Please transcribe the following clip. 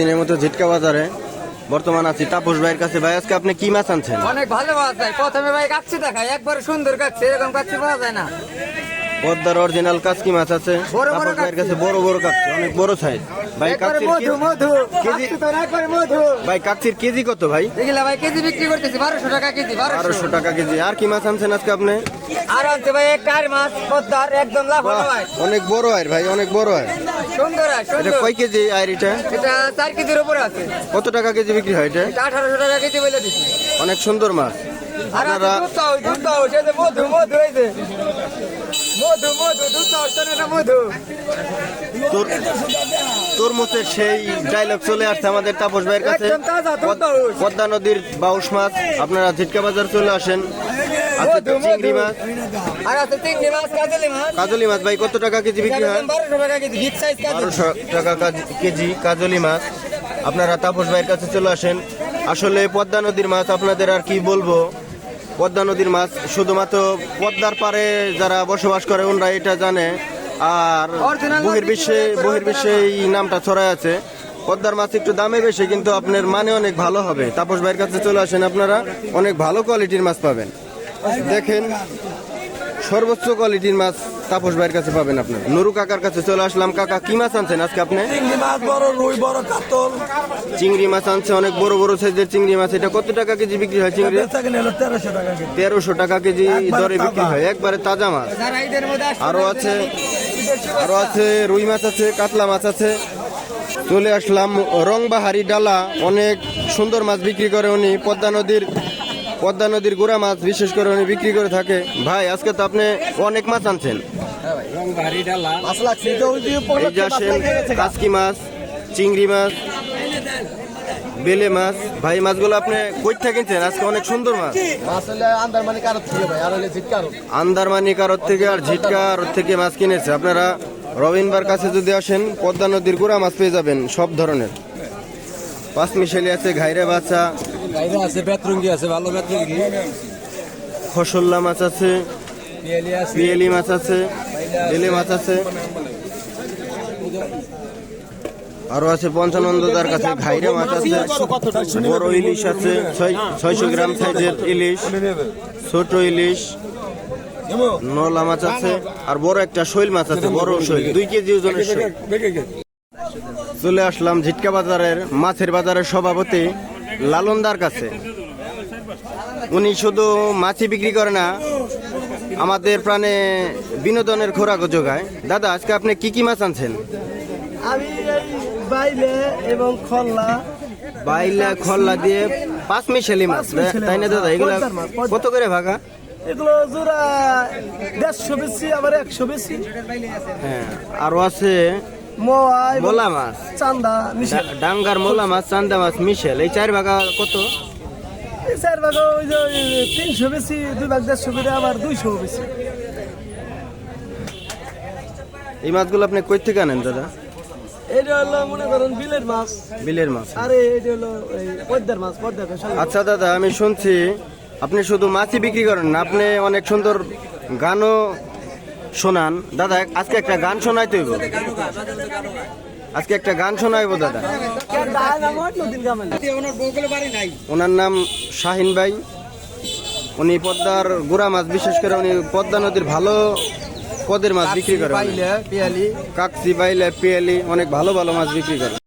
দিনের মতো ঝিটকা বাজারে বর্তমান আছি। তাপস ভাইয়ের কাছে, ভাই, আজকে আপনি কি মাছ আনছেন? অনেক ভালো মাছ ভাই। প্রথমে ভাই কাচ্ছি দেখায় একবার সুন্দর কাচ্ছি এরকম কাচ্ছি পাওয়া যায় না। পদ্মার অরিজিনাল কাচকি মাছ আছে। বড় বড় তাপস কাছে বড় বড় কাচ্ছি অনেক বড় সাইজ ভাই মধু মধু। কেজি মধু। ভাই কাচ্চির কেজি কত ভাই? দেখিলা ভাই কেজি বিক্রি করতেছি টাকা কেজি টাকা কেজি। আর কি মাছ আনছেন আজকে আপনি? আর আছে ভাই একটা আর মাছ পদ্মার একদম লাভ ভাই অনেক বড় আয়ের ভাই অনেক বড় আয়ের সুন্দর আর এটা কয় কেজি আয়ের এটা? এটা চার কেজির উপরে আছে। কত টাকা কেজি বিক্রি হয় এটা? এটা আঠারোশো টাকা কেজি বলে অনেক সুন্দর মাছ। আর আপনারা তরমুজের সেই ডায়লগ চলে আসছে আমাদের তাপস ভাইয়ের কাছে। পদ্মা নদীর বাউস মাছ। আপনারা ঝিটকা বাজার চলে আসেন। আছে চিংড়ি মাছ। আর আছে চিংড়ি মাছ কাজলি মাছ। কাজলি মাছ। ভাই কত টাকা কেজি বিক্রি হয়? বারোশো টাকা কেজি বিগ সাইজ কাজলি। বারোশো টাকা কাজ- কেজি কাজলি মাছ। আপনারা তাপস ভাইয়ের কাছে চলে আসেন। আসলে পদ্মা নদীর মাছ আপনাদের আর কি বলব? পদ্মা নদীর মাছ শুধুমাত্র পদ্মার পারে যারা বসবাস করে ওনারা এটা জানে। আর বহির্বিশ্বে বহির্বিশ্বে এই নামটা ছড়ায় আছে। পদ্মার মাছ একটু দামে বেশি কিন্তু আপনার মানে অনেক ভালো হবে। তাপস ভাইয়ের কাছে চলে আসেন আপনারা অনেক ভালো কোয়ালিটির মাছ পাবেন। দেখেন সর্বোচ্চ কোয়ালিটির মাছ তাপস ভাইয়ের কাছে পাবেন আপনার নুরু কাকার কাছে চলে আসলাম। কাকা কি মাছ আনছেন আজকে আপনি? চিংড়ি মাছ বড় রুই বড় কাতল। চিংড়ি মাছ আনছে অনেক বড় বড় সাইজের চিংড়ি মাছ। এটা কত টাকা কেজি বিক্রি হয় চিংড়ি? তেরোশো টাকা কেজি। দরে বিক্রি হয়। একবারে তাজা মাছ। আরও আছে আরও আছে রুই মাছ আছে কাতলা মাছ আছে। চলে আসলাম রংবাহারি ডালা। অনেক সুন্দর মাছ বিক্রি করে উনি। পদ্মা নদীর পদ্মা নদীর গোড়া মাছ বিশেষ করে উনি বিক্রি করে থাকে। ভাই, আজকে তো আপনি অনেক মাছ আনছেন। কাসকি মাছ, চিংড়ি মাছ, বেলে মাছ। ভাই মাছগুলো আপনি কই কিনছেন? আজকে অনেক সুন্দর মাছ। মানে আন্দারমানি কারোর থেকে আর ঝিটকা কারোর থেকে মাছ কিনেছে। আপনারা রবিনবার কাছে যদি আসেন, পদ্মা নদীর গুড়া মাছ পেয়ে যাবেন সব ধরনের। পাঁচ মিশালি আছে, ঘাইরে বাচ্চা আছে বেতরুঙ্গি আছে ভালো বেতরুঙ্গি খসল্লা মাছ আছে পিয়ালি মাছ আছে বেলে মাছ আছে। আরও আছে পঞ্চানন্দদার কাছে ঘাইরে মাছ আছে। বড় ইলিশ আছে ছয়- ছয়শো গ্রাম সাইজের ইলিশ ছোট ইলিশ নলা মাছ আছে আর বড় একটা শৈল মাছ আছে বড় শৈল দুই কেজি ওজনের চলে আসলাম ঝিটকা বাজারের মাছের বাজারের সভাপতি। লালনদার কাছে। উনি শুধু মাছই বিক্রি করে না আমাদের প্রাণে বিনোদনের খোরাকও যোগায়। দাদা আজকে আপনি কি কি মাছ আনছেন? আমি বাইলে এবং খল্লা বাইলা খল্লা দিয়ে পাঁচ মিশালি মাছ তাই না দাদা? এগুলো মাছ। কত করে ভাগা? এগুলো জোড়া দেড়শো বেশি আবার একশো বেশি। হ্যাঁ আরও আছে মোলা মাছ। চান্দা মিশে ডাঙ্গার মোলা মাছ চান্দা মাছ মিশেল। এই চার ভাগা কত? এই চার ভাগ ওই যে তিনশো বেশি দুই ভাগ দেড়শো করে আবার দুইশো বেশি। এই মাছগুলো আপনি কই থেকে আনেন দাদা? এটা হলো মনে করেন বিলের মাছ। বিলের মাছ। আরে এটা হলো পদ্মার মাছ পদ্মার আচ্ছা দাদা আমি শুনছি আপনি শুধু মাছই বিক্রি করেন না আপনি অনেক সুন্দর গানও শোনান দাদা আজকে একটা গান শোনাইতে হইব। আজকে একটা গান শোনাইব দাদা। ওনার নাম শাহিন ভাই। উনি পদ্মার গোড়া মাছ বিশেষ করে উনি পদ্মা নদীর ভালো পদের মাছ বিক্রি করে। পিয়ালি। কাকসি বাইলে পেয়ালি অনেক ভালো ভালো মাছ বিক্রি করেন